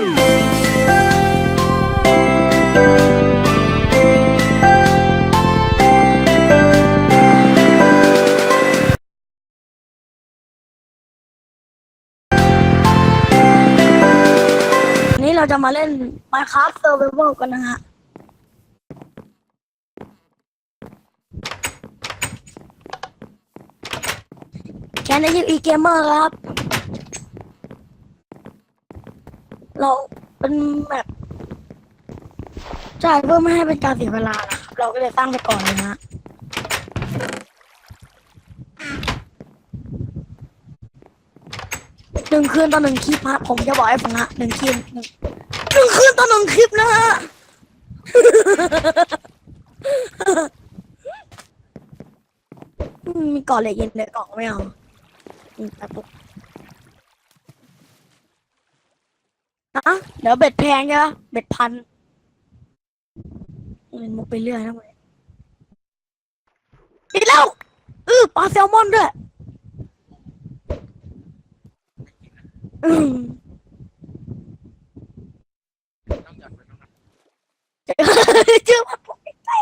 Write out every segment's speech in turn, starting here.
นี้เราจะมาเล่น Minecraft Survival กันนะฮะ แคนได้ยินอีเกมเมอร์ครับ เราเป็นแบบใช่เพื่อไม่ให้เป็นการเสียเวลานะครับเราก็เลยตั้งไปก่อนเลยนะหนึ่งคืนต่อหนึ่งคลิปฮะผมจะบอกให้ฟังฮะหนึ่งคลิปหนึ่งหนึ่งคืนต่อหนึ่งคลิปนะฮะมีกาะเหล็กเย็นเลยกาะไม่เอาอืมกระตุกนะเดี๋ยวเบ็ดแพงใช่ปะเบ็ดพันมันมุกไปเรื่อยนะมึงอีกแล้วเออปลาแซลมอนด้วยอืมเจอมันผมไม่ใช่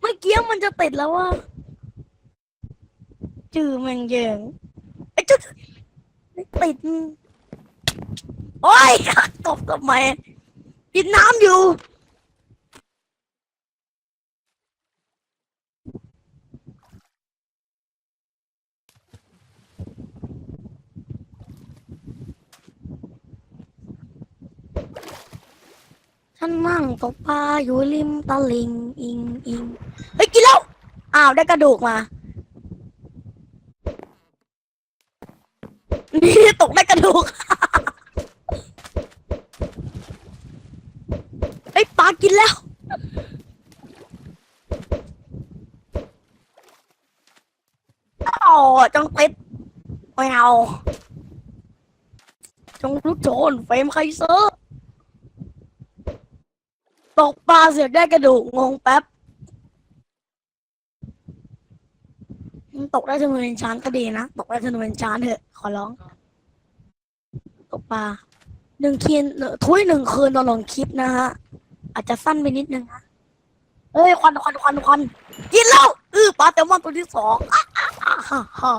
เมื่อกี้มันจะติดแล้วว่าจือแมันเยิงไอ้จุดไม่ติด โอ้ยตบทำไมกินน้ำอยู่ ฉันนั่งตกปลาอยู่ริมตลิง อิงอิงเฮ้ย กินแล้ว อ้าว ได้กระดูกมา นี่ตกได้กระดูก ไอ้ยปลากินแล้วเอาจงติดไม่เอาจงลุกโจนเฟมใครเซอร์ตกปลาเสือกได้กระดูกงงแป๊บตกได้จำนวนชานก็ดีนะ ตกได้จำนวนชานเถอะ ขอร้อง ตกปลาหนึ่งคืนทุยหนึ่งคืนตอนลงคลิปนะฮะ อาจจะสั้นไปนิดนึงนะเอ้ยควันควันควันควันกินแล้วเออปลาแซลมอนตัวที่สองอะอะอะฮ่าฮ่า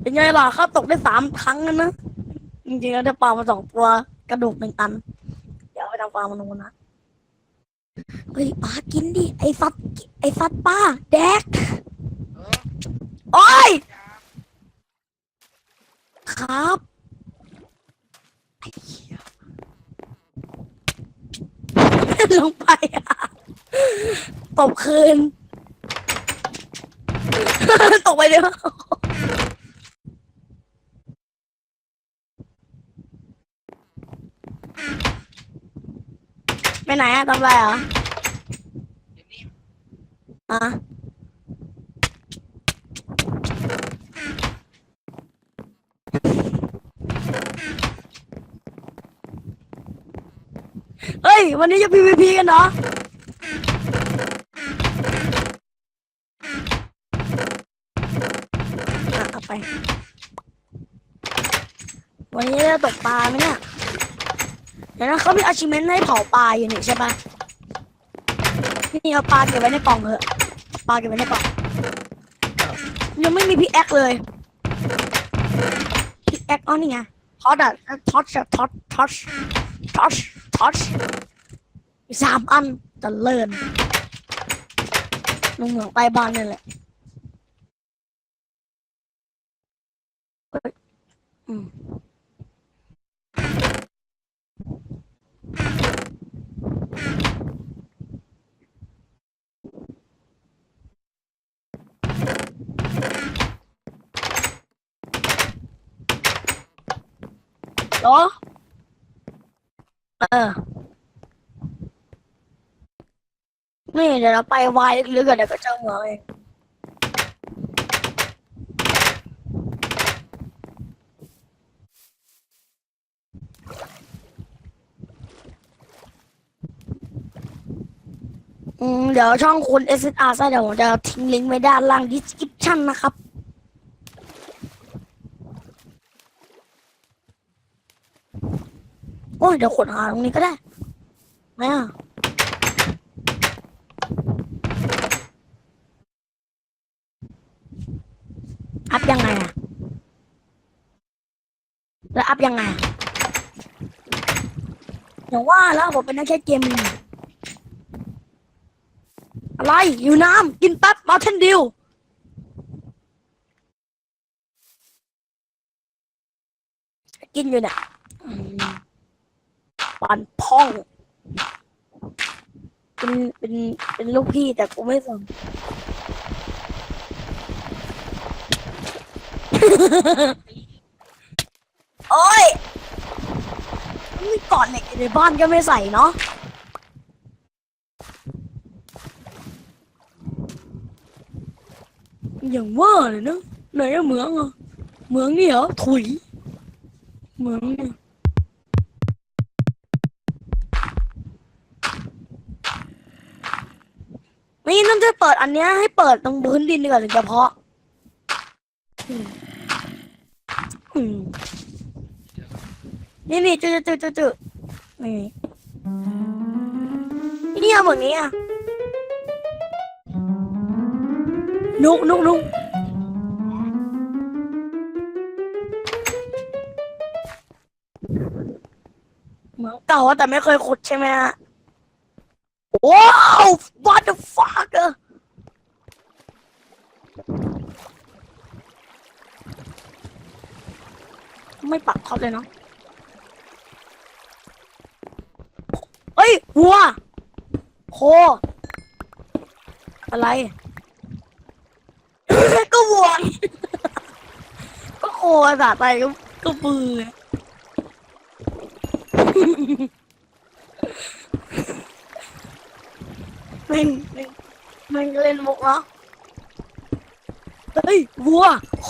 เป็นไงล่ะครับตกได้สามครั้งแล้วนะ จริงๆแล้วได้ปลามาสองตัว กระดูกหนึ่งอัน เดี๋ยวเอาไปทำปลามานูนนะเฮ้ยปลากินดิ ไอ้ฟัดไอ้ฟัดป้าแดก โอ้ย ครับไอ้เหี้ยลงไปอะตบคืน ตกไปเลยไปไหนอะทำไรเหรออะ วันนี้จะ PVP กันเหรออะเอาไป วันนี้จะตกปลาไหมเนี่ย เดี๋ยวนะเขามี achievement ให้เผาปลาอยู่นี่ใช่ปะนี่เอาปลาเก็บไว้ในกล่องเถอะปลาเก็บไว้ในกล่อง ยังไม่มีพี่แอคเลยพี่แอคอ๋อนี่ไงทอดอะทอดอะทอดทอดทอดทอด มีสามอันจะเลินลงเหมืองใต้บ้านนี่แหละเฮ้ยอืมเหรอเออ นี่เดี๋ยวเราไปวายลึกๆกเดี๋ยวก็เจอเหมืองเองเดี๋ยวช่องคุณ SSR ใช่เดี๋ยวผมจะทิ้งลิงก์ไว้ด้านล่าง description นะครับ โอ้ยเดี๋ยวขนหาตรงนี้ก็ได้ ไม่อะ ยังไงอย่าว่าแล้วผมเป็นนักแค่เกมมิ่อะไรอยู่น้ำกินแป๊บมาเทนดิวกินอยู่เนี่ยปันพ่อง เป็นเป็นเป็นลูกพี่แต่กูไม่สน โอ้ยมีก่อนเหล็กอยู่ในบ้านก็ไม่ใส่เนาะอย่างว่าเลยเนอะไหนอะเหมืองอะเหมืองนี่เหรอถุยเหมืองเนี่ยไม่ต้องจะเปิดอันเนี้ยให้เปิดตรงพื้นดินดีกว่าถึงจะเพาะอืม นี่นี่จุดจุดจุดจุนี่นี่เหมือนนี้อะนุกนุกนุกเหมือนเก่าแต่ไม่เคยขุดใช่ไหมฮะว้าว what the fuck อะไม่ปักท็อปเลยเนาะเฮ้ย วัว โค อะไร ก็วัว ก็โคภาษาไทยก็ก็ปือม่งม่งม่งเล่นมุกเนาะเฮ้ยวัว โค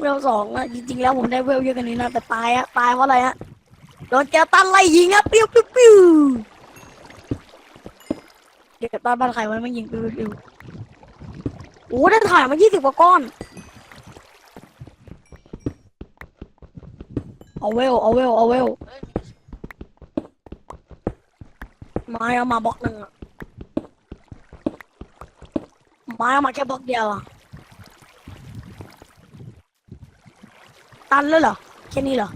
เวลสองอะจริงๆแล้วผมได้เวลเยอะกันนี้นะแต่ตายอะตายเพราะอะไรอะโดนแกตันไล่ยิงอะปิ้วปิ้วปิ้วเดี๋ยวแกวตันบ้านใครไว้มันยิงปิ้วปิ้วปิ้วโอ้ได้ถ่ายมายี่สิบกว่าก้อนเอาเวลเอาเวลเอาเวลม้เอามาบล็อกหนึ่งอะม้เอามาแค่บล็อกเดียวอะ ตันเลยเหรอ แค่นี้เหรอ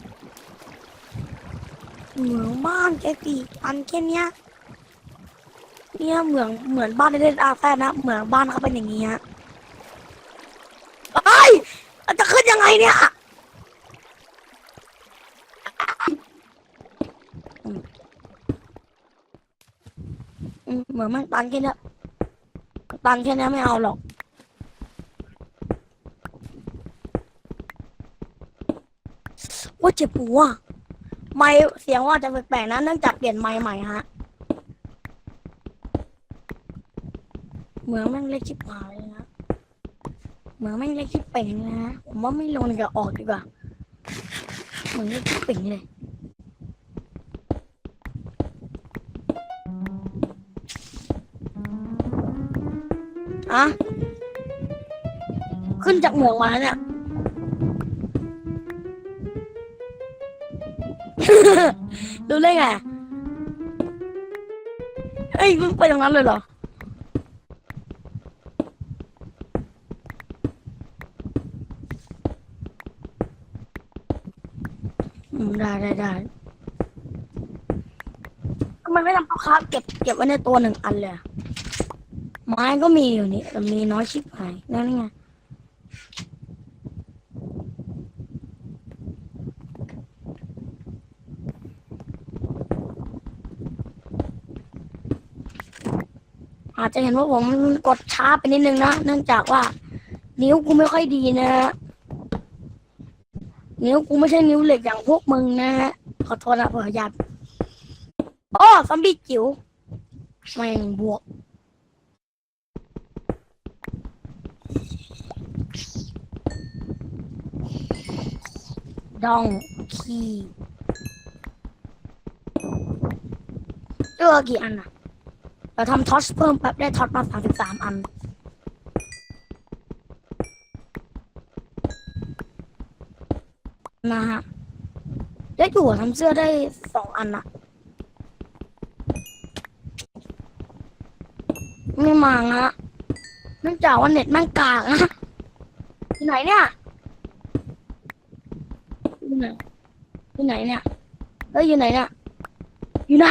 เหมืองบ้านแค่สี่อันแค่เนี้ย เนี่ยเหมืองเหมือนบ้านในเล่นอาแฟนนะเหมืองบ้านเขาเป็นอย่างงี้ฮะไอ้ยจะขึ้นยังไงเนี่ยเหมือนมันตันแค่เนี้ยตันแค่เนี้ยไม่เอาหรอก ว่าเจ็บหัวไม่เสียงว่าจะแปลกๆนะเนื่องจากเปลี่ยนไม้ใหม่ฮะเหมืองแม่งเล็กชิบหายเลยนะเหมืองแม่งเล็กชิบเป่งเลยนะผมว่าไม่ลงดีกว่าออกดีกว่าเหมืองเล็กชิบเป่งเลยอะขึ้นจากเหมืองมาเนี่ย ดูได้ไงเฮ้ยมึงไปตรงนั้นเลยเหรอ ได้ได้ได้ทำไมไม่ทำพ่อค้าเก็บเก็บไว้ในตัวหนึ่งอันเลยอะไม้ก็มีอยู่นี่แต่มีน้อยชิบหายนั่นไง จะเห็นว่าผมกดช้าไปนิดนึงนะ เนื่องจากว่า นิ้วกูไม่ค่อยดีนะฮะ นิ้วกูไม่ใช่นิ้วเหล็กอย่างพวกมึงนะฮะ ขอโทษนะขออนุญาตโอ้ซอมบี้จิ๋วแม่งบวก ดองคีเจอกี่อันอะ เราทำท็อชเพิ่มแป๊บได้ท็อชมาสามสิบสามอัน นะฮะได้อยู่ทำเสื้อได้สองอันอะไม่มาฮะเนื่องจากว่าเน็ตแม่งกากนะที่ไหนเนี่ยที่ไหนที่ไหนเนี่ยเอ้ยอยู่ไหนเนี่ยอยู่ไหน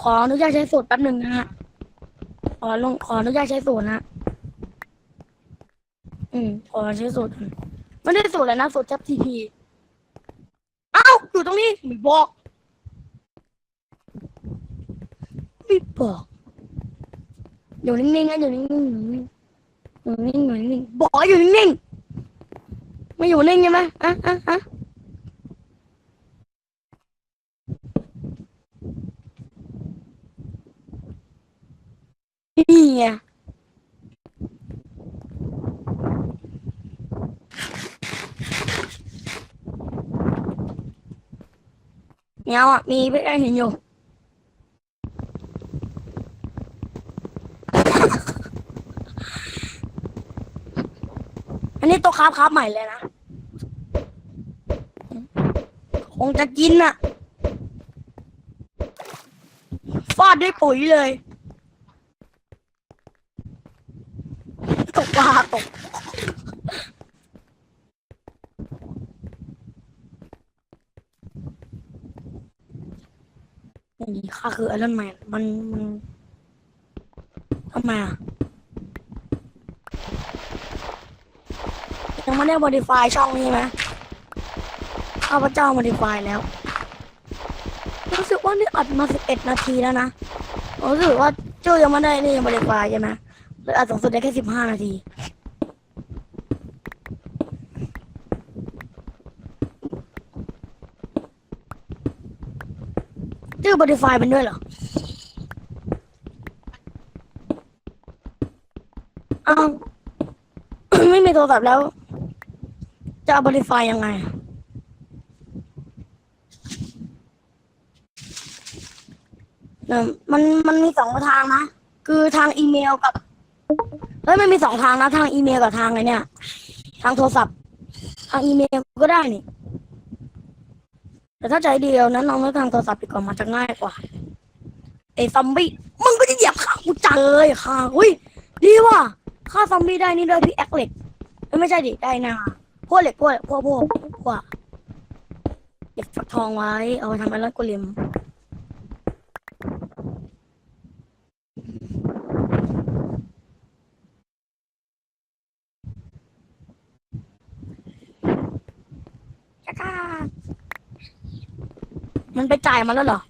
ขออนุญาตใช้สูตรแป๊บหนึ่งนะฮะ ขอลงขออนุญาตใช้สูตรนะ อืม ขอใช้สูตรไม่ได้สูตรเลยนะสูตรจับทีพีเอ้าอยู่ตรงนี้ไม่บอกไม่บอกอยู่นิ่งๆนะอยู่นิ่งๆอยู่นิ่งๆอยู่นิ่งๆอยู่นิ่งบอกอยู่นิ่งๆไม่อยู่นิ่งใช่ไหมอะอะอะ นี่ไงเงาอะ มีเพี่อนเห็นอยู่อันนี้ตัวคราบคราบใหม่เลยนะ คงจะกินน่ะ ฟาดด้วยปุ๋ยเลย ตกปลาตก นี่ข้าคือไอรอนแมนมันมันทำไมอะยังไม่ได้ modify ช่องนี้ไหมข้าพเจ้า modify แล้ว รู้สึกว่านี่อัดมา11นาทีแล้วนะรู้สึกว่าเจ้ายังไม่ได้นี่ยัง modify ใช่ไหมเลยอัดสูงสุดได้แค่15นาที เจ้า modify เป็นด้วยเหรออ้าวไม่มีโทรศัพท์แล้ว จะเอาบริไฟยังไงอะนี่มันมันมีสองทางนะ คือทางอีเมลกับ เฮ้ย มันมีสองทางนะ ทางอีเมลกับทางไอเนี่ย ทางโทรศัพท์ ทางอีเมลก็ได้นี่ แต่ถ้าใจเดียวนั้นลองเลือกทางโทรศัพท์ดีกว่ามันจะง่ายกว่าไอ้ซอมบี้มึงก็จะเหยียบขากูจังเลยค่ะอุ้ยดีว่ะฆ่าซอมบี้ได้นี่ด้วยพี่แอคเหล็กไม่ใช่ดิได้นะพวกเหล็กพวกพวกพวกพวกเก็บฝักทองไว้ เอาไปทำไอรอนโกเลมจ้าก้า มันไปจ่ายมาแล้วเหรอ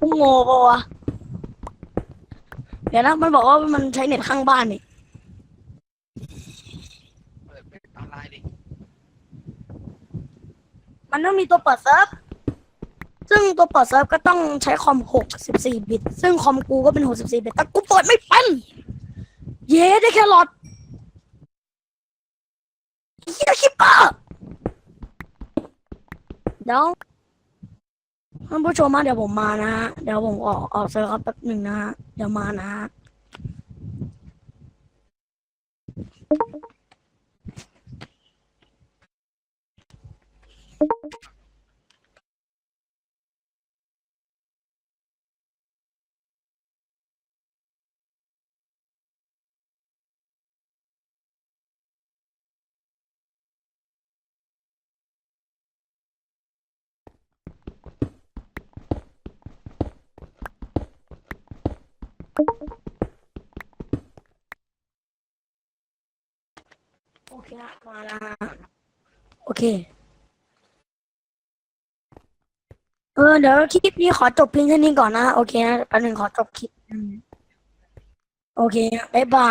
กูโง่ปะวะเดี๋ยวนะมันบอกว่ามันใช้เน็ตข้างบ้านนี่เปิดเป็นออนไลน์ดิมันต้องมีตัวเปิดเซิร์ฟ ซึ่งตัวเปิดเซิร์ฟก็ต้องใช้คอม 64 บิต ซึ่งคอมกูก็เป็น 64 บิต แต่กูเปิดไม่เป็น เย้ได้แค่หลอดเฮีย คิปเปอร์เดี๋ยวท่านผู้ชมมาเดี๋ยวผมมานะฮะ เดี๋ยวผมออกออกเซอร์ครับแป๊บหนึ่งนะฮะ เดี๋ยวมานะฮะ โอเคนะมาแล้วฮะโอเค เออเดี๋ยวคลิปนี้ขอจบเพียงเท่านี้ก่อนนะ โอเคนะแป๊บนึงขอจบคลิป โอเคนะบ๊ายบาย